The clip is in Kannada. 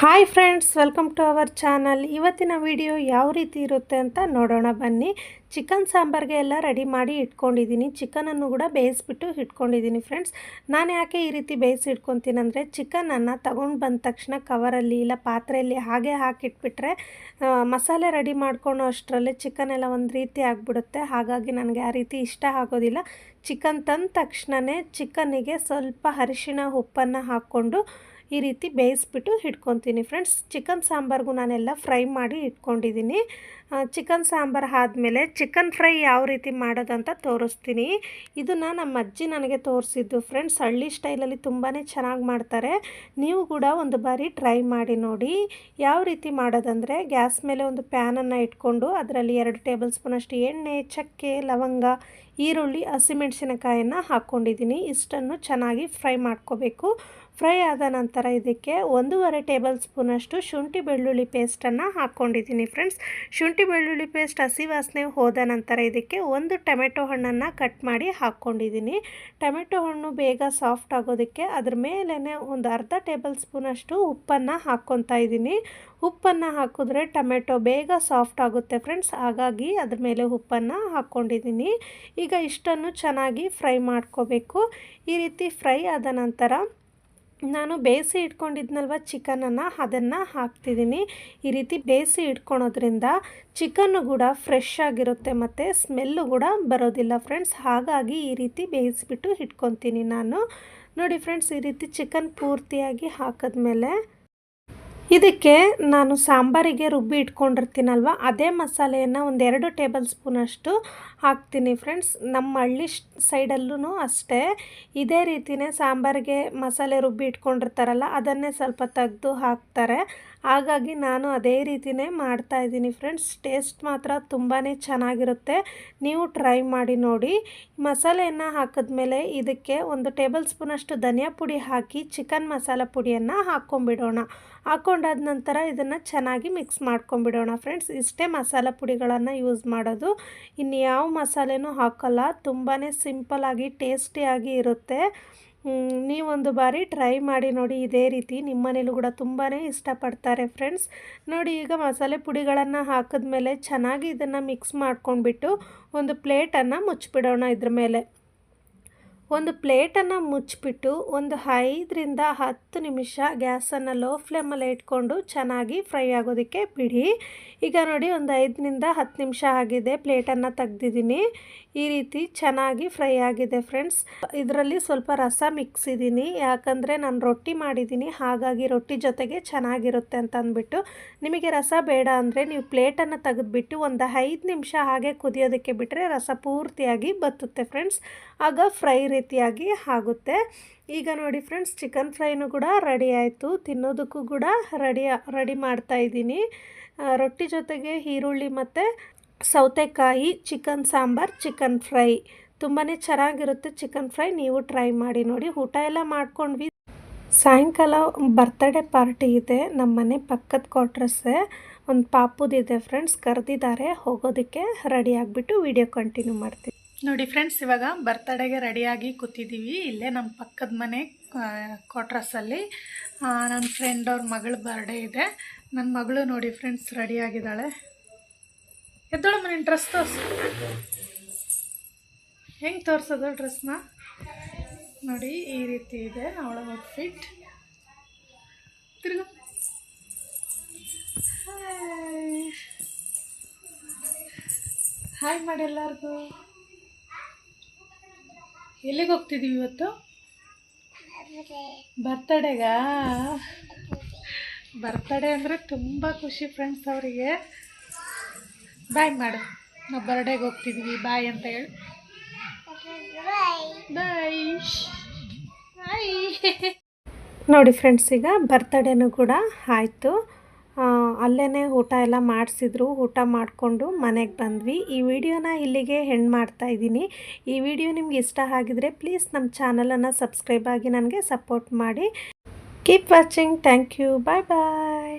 Hi friends welcome to our channel ಇವತ್ತಿನ ವಿಡಿಯೋ ಯಾವ ರೀತಿ ಇರುತ್ತೆ ಅಂತ ನೋಡೋಣ. ಬನ್ನಿ. ಚಿಕನ್ ಸಾಂಬಾರ್ಗೆ ಎಲ್ಲ ರೆಡಿ ಮಾಡಿ ಇಟ್ಕೊಂಡಿದ್ದೀನಿ. ಚಿಕನನ್ನು ಕೂಡ ಬೇಯಿಸ್ಬಿಟ್ಟು ಇಟ್ಕೊಂಡಿದ್ದೀನಿ ಫ್ರೆಂಡ್ಸ್ ನಾನು ಯಾಕೆ ಈ ರೀತಿ ಬೇಯಿಸಿ ಇಟ್ಕೊತೀನಂದರೆ ಚಿಕನನ್ನು ತಗೊಂಡು ಬಂದ ತಕ್ಷಣ ಕವರಲ್ಲಿ ಇಲ್ಲ, ಪಾತ್ರೆಯಲ್ಲಿ ಹಾಗೆ ಹಾಕಿಟ್ಬಿಟ್ರೆ ಮಸಾಲೆ ರೆಡಿ ಮಾಡ್ಕೊಳ್ಳೋ ಅಷ್ಟರಲ್ಲೇ ಚಿಕನ್ ಎಲ್ಲ ಒಂದು ರೀತಿ ಆಗಿಬಿಡುತ್ತೆ. ಹಾಗಾಗಿ ನನಗೆ ಆ ರೀತಿ ಇಷ್ಟ ಆಗೋದಿಲ್ಲ. ಚಿಕನ್ ತಂದ ತಕ್ಷಣವೇ ಚಿಕನಿಗೆ ಸ್ವಲ್ಪ ಅರಿಶಿನ ಉಪ್ಪನ್ನು ಹಾಕ್ಕೊಂಡು ಈ ರೀತಿ ಬೇಯಿಸ್ಬಿಟ್ಟು ಇಟ್ಕೊತೀನಿ ಫ್ರೆಂಡ್ಸ್ ಚಿಕನ್ ಸಾಂಬಾರ್ಗೂ ನಾನೆಲ್ಲ ಫ್ರೈ ಮಾಡಿ ಇಟ್ಕೊಂಡಿದ್ದೀನಿ. ಚಿಕನ್ ಸಾಂಬಾರು ಆದಮೇಲೆ ಚಿಕನ್ ಫ್ರೈ ಯಾವ ರೀತಿ ಮಾಡೋದಂತ ತೋರಿಸ್ತೀನಿ. ಇದನ್ನು ನಮ್ಮ ಅಜ್ಜಿ ನನಗೆ ತೋರಿಸಿದ್ದು. ಫ್ರೆಂಡ್ಸ್ ಹಳ್ಳಿ ಸ್ಟೈಲಲ್ಲಿ ತುಂಬಾ ಚೆನ್ನಾಗಿ ಮಾಡ್ತಾರೆ. ನೀವು ಕೂಡ ಒಂದು ಬಾರಿ ಟ್ರೈ ಮಾಡಿ ನೋಡಿ. ಯಾವ ರೀತಿ ಮಾಡೋದಂದರೆ ಗ್ಯಾಸ್ ಮೇಲೆ ಒಂದು ಪ್ಯಾನನ್ನು ಇಟ್ಕೊಂಡು ಅದರಲ್ಲಿ ಎರಡು ಟೇಬಲ್ ಸ್ಪೂನಷ್ಟು ಎಣ್ಣೆ, ಚಕ್ಕೆ, ಲವಂಗ, ಈರುಳ್ಳಿ, ಹಸಿಮೆಣಸಿನಕಾಯನ್ನು ಹಾಕ್ಕೊಂಡಿದ್ದೀನಿ ಇಷ್ಟನ್ನು ಚೆನ್ನಾಗಿ ಫ್ರೈ ಮಾಡ್ಕೋಬೇಕು. ಫ್ರೈ ಆದ ನಂತರ ಇದಕ್ಕೆ ಒಂದೂವರೆ ಟೇಬಲ್ ಸ್ಪೂನಷ್ಟು ಶುಂಠಿ ಬೆಳ್ಳುಳ್ಳಿ ಪೇಸ್ಟನ್ನು ಹಾಕ್ಕೊಂಡಿದ್ದೀನಿ ಫ್ರೆಂಡ್ಸ್ ಶುಂಠಿ ಬೆಳ್ಳುಳ್ಳಿ ಪೇಸ್ಟ್ ಹಸಿ ವಾಸನೆ ಹೋದ ನಂತರ ಇದಕ್ಕೆ ಒಂದು ಟೊಮೆಟೊ ಹಣ್ಣನ್ನು ಕಟ್ ಮಾಡಿ ಹಾಕ್ಕೊಂಡಿದ್ದೀನಿ. ಟೊಮೆಟೊ ಹಣ್ಣು ಬೇಗ ಸಾಫ್ಟ್ ಆಗೋದಕ್ಕೆ ಅದ್ರ ಮೇಲೇ ಒಂದು ಅರ್ಧ ಟೇಬಲ್ ಸ್ಪೂನಷ್ಟು ಉಪ್ಪನ್ನು ಹಾಕ್ಕೊತಾ ಇದ್ದೀನಿ. ಉಪ್ಪನ್ನು ಹಾಕಿದ್ರೆ ಟೊಮೆಟೊ ಬೇಗ ಸಾಫ್ಟ್ ಆಗುತ್ತೆ ಫ್ರೆಂಡ್ಸ್ ಹಾಗಾಗಿ ಅದ್ರ ಮೇಲೆ ಉಪ್ಪನ್ನು ಹಾಕ್ಕೊಂಡಿದ್ದೀನಿ. ಈಗ ಇಷ್ಟನ್ನು ಚೆನ್ನಾಗಿ ಫ್ರೈ ಮಾಡ್ಕೋಬೇಕು. ಈ ರೀತಿ ಫ್ರೈ ಆದ ನಂತರ ನಾನು ಬೇಯಿಸಿ ಇಟ್ಕೊಂಡಿದ್ನಲ್ವ ಚಿಕನನ್ನು, ಅದನ್ನು ಹಾಕ್ತಿದ್ದೀನಿ. ಈ ರೀತಿ ಬೇಯಿಸಿ ಇಟ್ಕೊಳೋದ್ರಿಂದ ಚಿಕನ್ನು ಕೂಡ ಫ್ರೆಶ್ ಆಗಿರುತ್ತೆ ಮತ್ತು ಸ್ಮೆಲ್ಲು ಕೂಡ ಬರೋದಿಲ್ಲ ಫ್ರೆಂಡ್ಸ್. ಹಾಗಾಗಿ ಈ ರೀತಿ ಬೇಯಿಸಿಬಿಟ್ಟು ಇಟ್ಕೊತೀನಿ ನಾನು. ನೋಡಿ ಫ್ರೆಂಡ್ಸ್, ಈ ರೀತಿ ಚಿಕನ್ ಪೂರ್ತಿಯಾಗಿ ಹಾಕಿದ್ಮೇಲೆ ಇದಕ್ಕೆ ನಾನು ಸಾಂಬಾರಿಗೆ ರುಬ್ಬಿ ಇಟ್ಕೊಂಡಿರ್ತೀನಲ್ವ? ಅದೇ ಮಸಾಲೆಯನ್ನು ಒಂದೆರಡು ಟೇಬಲ್ ಸ್ಪೂನಷ್ಟು ಹಾಕ್ತೀನಿ ಫ್ರೆಂಡ್ಸ್. ನಮ್ಮ ಹಳ್ಳಿ ಸೈಡಲ್ಲೂ ಅಷ್ಟೇ. ಇದೇ ರೀತಿಯೇ ಸಾಂಬಾರಿಗೆ ಮಸಾಲೆ ರುಬ್ಬಿ ಇಟ್ಕೊಂಡಿರ್ತಾರಲ್ಲ, ಅದನ್ನೇ ಸ್ವಲ್ಪ ತೆಗೆದು ಹಾಕ್ತಾರೆ. ಹಾಗಾಗಿ ನಾನು ಅದೇ ರೀತಿಯೇ ಮಾಡ್ತಾ ಇದ್ದೀನಿ ಫ್ರೆಂಡ್ಸ್ ಟೇಸ್ಟ್ ಮಾತ್ರ ತುಂಬಾ ಚೆನ್ನಾಗಿರುತ್ತೆ. ನೀವು ಟ್ರೈ ಮಾಡಿ ನೋಡಿ. ಮಸಾಲೆಯನ್ನು ಹಾಕಿದ್ಮೇಲೆ ಇದಕ್ಕೆ ಒಂದು ಟೇಬಲ್ ಸ್ಪೂನಷ್ಟು ಧನಿಯಾ ಪುಡಿ ಹಾಕಿ ಚಿಕನ್ ಮಸಾಲ ಪುಡಿಯನ್ನು ಹಾಕ್ಕೊಂಬಿಡೋಣ ಹಾಕ್ಕೊಂಡಾದ ನಂತರ ಇದನ್ನು ಚೆನ್ನಾಗಿ ಮಿಕ್ಸ್ ಮಾಡ್ಕೊಂಬಿಡೋಣ ಫ್ರೆಂಡ್ಸ್ ಇಷ್ಟೇ ಮಸಾಲ ಪುಡಿಗಳನ್ನು ಯೂಸ್ ಮಾಡೋದು. ಇನ್ನು ಯಾವ ಮಸಾಲೆನೂ ಹಾಕಲ್ಲ. ತುಂಬಾ ಸಿಂಪಲಾಗಿ ಟೇಸ್ಟಿಯಾಗಿ ಇರುತ್ತೆ. ನೀವೊಂದು ಬಾರಿ ಟ್ರೈ ಮಾಡಿ ನೋಡಿ ಇದೇ ರೀತಿ ನಿಮ್ಮ ಮನೇಲೂ ಕೂಡ ತುಂಬಾ ಇಷ್ಟಪಡ್ತಾರೆ ಫ್ರೆಂಡ್ಸ್ ನೋಡಿ, ಈಗ ಮಸಾಲೆ ಪುಡಿಗಳನ್ನು ಹಾಕಿದ್ಮೇಲೆ ಚೆನ್ನಾಗಿ ಇದನ್ನು ಮಿಕ್ಸ್ ಮಾಡ್ಕೊಂಡ್ಬಿಟ್ಟು ಒಂದು ಪ್ಲೇಟನ್ನು ಮುಚ್ಚಿಬಿಡೋಣ ಇದ್ರ ಮೇಲೆ. ಒಂದು ಪ್ಲೇಟನ್ನು ಮುಚ್ಚಿಬಿಟ್ಟು ಒಂದು ಐದರಿಂದ ಹತ್ತು ನಿಮಿಷ ಗ್ಯಾಸನ್ನು ಲೋ ಫ್ಲೇಮಲ್ಲಿ ಇಟ್ಕೊಂಡು ಚೆನ್ನಾಗಿ ಫ್ರೈ ಆಗೋದಕ್ಕೆ ಬಿಡಿ. ಈಗ ನೋಡಿ ಒಂದು ಐದರಿಂದ ಹತ್ತು ನಿಮಿಷ ಆಗಿದೆ ಪ್ಲೇಟನ್ನು ತೆಗ್ದಿದ್ದೀನಿ. ಈ ರೀತಿ ಚೆನ್ನಾಗಿ ಫ್ರೈ ಆಗಿದೆ ಫ್ರೆಂಡ್ಸ್. ಇದರಲ್ಲಿ ಸ್ವಲ್ಪ ರಸ ಮಿಕ್ಸಿದ್ದೀನಿ ಯಾಕಂದರೆ ನಾನು ರೊಟ್ಟಿ ಮಾಡಿದ್ದೀನಿ. ಹಾಗಾಗಿ ರೊಟ್ಟಿ ಜೊತೆಗೆ ಚೆನ್ನಾಗಿರುತ್ತೆ ಅಂತ ಅಂದ್ಬಿಟ್ಟು. ನಿಮಗೆ ರಸ ಬೇಡ ಅಂದರೆ ನೀವು ಪ್ಲೇಟನ್ನು ತೆಗೆದುಬಿಟ್ಟು ಒಂದು ಐದು ನಿಮಿಷ ಹಾಗೆ ಕುದಿಯೋದಕ್ಕೆ ಬಿಟ್ಟರೆ ರಸ ಪೂರ್ತಿಯಾಗಿ ಬತ್ತುತ್ತೆ ಫ್ರೆಂಡ್ಸ್. ಆಗ ಫ್ರೈ ರೀತಿಯಾಗಿ ಆಗುತ್ತೆ. ಈಗ ನೋಡಿ ಫ್ರೆಂಡ್ಸ್ ಚಿಕನ್ ಫ್ರೈನೂ ಕೂಡ ರೆಡಿ ಆಯಿತು. ತಿನ್ನೋದಕ್ಕೂ ಕೂಡ ರೆಡಿ ರೆಡಿ ಮಾಡ್ತಾ ಇದ್ದೀನಿ. ರೊಟ್ಟಿ ಜೊತೆಗೆ ಈರುಳ್ಳಿ ಮತ್ತು ಸೌತೆಕಾಯಿ ಚಿಕನ್ ಸಾಂಬಾರ್ ಚಿಕನ್ ಫ್ರೈ ತುಂಬಾ ಚೆನ್ನಾಗಿರುತ್ತೆ ಚಿಕನ್ ಫ್ರೈ ನೀವು ಟ್ರೈ ಮಾಡಿ ನೋಡಿ. ಊಟ ಎಲ್ಲ ಮಾಡ್ಕೊಂಡ್ವಿ. ಸಾಯಂಕಾಲ ಬರ್ತ್ಡೇ ಪಾರ್ಟಿ ಇದೆ. ನಮ್ಮ ಮನೆ ಪಕ್ಕದ ಕ್ವಾರ್ಟ್ರಸ್ಸೇ ಒಂದು ಪಾಪುದಿದೆ ಫ್ರೆಂಡ್ಸ್ ಕರೆದಿದ್ದಾರೆ. ಹೋಗೋದಕ್ಕೆ ರೆಡಿ ಆಗಿಬಿಟ್ಟು ವಿಡಿಯೋ ಕಂಟಿನ್ಯೂ ಮಾಡ್ತೀನಿ. ನೋಡಿ ಫ್ರೆಂಡ್ಸ್, ಇವಾಗ ಬರ್ತಡೇಗೆ ರೆಡಿಯಾಗಿ ಕೂತಿದ್ದೀವಿ ಇಲ್ಲೇ ನಮ್ಮ ಪಕ್ಕದ ಮನೆ ಕ್ವಾಟ್ರಸ್ಸಲ್ಲಿ ನನ್ನ ಫ್ರೆಂಡ್ ಅವ್ರ ಮಗಳ ಬರ್ಡೇ ಇದೆ. ನನ್ನ ಮಗಳು ನೋಡಿ ಫ್ರೆಂಡ್ಸ್ ರೆಡಿಯಾಗಿದ್ದಾಳೆ. ಎದ್ದಳು ಮನೆ ಡ್ರೆಸ್ ತೋರಿಸು. ಹೆಂಗೆ ತೋರಿಸೋದು ಡ್ರೆಸ್ನ ನೋಡಿ, ಈ ರೀತಿ ಇದೆ ಅವಳ ಔಟ್ಫಿಟ್ ತಿರುಗ. ಹಾಯ್ ಹಾಯ್ ಮಾಡಿ ಎಲ್ಲರಿಗೂ. ಎಲ್ಲಿಗೆ ಹೋಗ್ತಿದ್ದೀವಿ ಇವತ್ತು? ಬರ್ತಡೆಗಾ? ಬರ್ತಡೇ ಅಂದರೆ ತುಂಬ ಖುಷಿ ಫ್ರೆಂಡ್ಸ್ ಅವರಿಗೆ. ಬಾಯ್ ಮಾಡು. ನಾವು ಬರ್ಡೇಗೆ ಹೋಗ್ತಿದ್ದೀವಿ ಬಾಯ್ ಅಂತ ಹೇಳಿ. ಬಾಯ್ ಬಾಯ್ ನೋಡಿ ಫ್ರೆಂಡ್ಸ್ ಈಗ ಬರ್ತಡೇನೂ ಕೂಡ ಆಯಿತು. ಅಲ್ಲೇ ಊಟ ಎಲ್ಲ ಮಾಡಿಸಿದ್ರು. ಊಟ ಮಾಡಿಕೊಂಡು ಮನೆಗೆ ಬಂದ್ವಿ. ಈ ವಿಡಿಯೋನ ಇಲ್ಲಿಗೆ ಹೆಣ್ಣು ಮಾಡ್ತಾ ಇದ್ದೀನಿ. ಈ ವಿಡಿಯೋ ನಿಮ್ಗೆ ಇಷ್ಟ ಆಗಿದ್ರೆ ಪ್ಲೀಸ್ ನಮ್ಮ ಚಾನಲನ್ನು ಸಬ್ಸ್ಕ್ರೈಬ್ ಆಗಿ ನನಗೆ ಸಪೋರ್ಟ್ ಮಾಡಿ. Keep watching thank you bye bye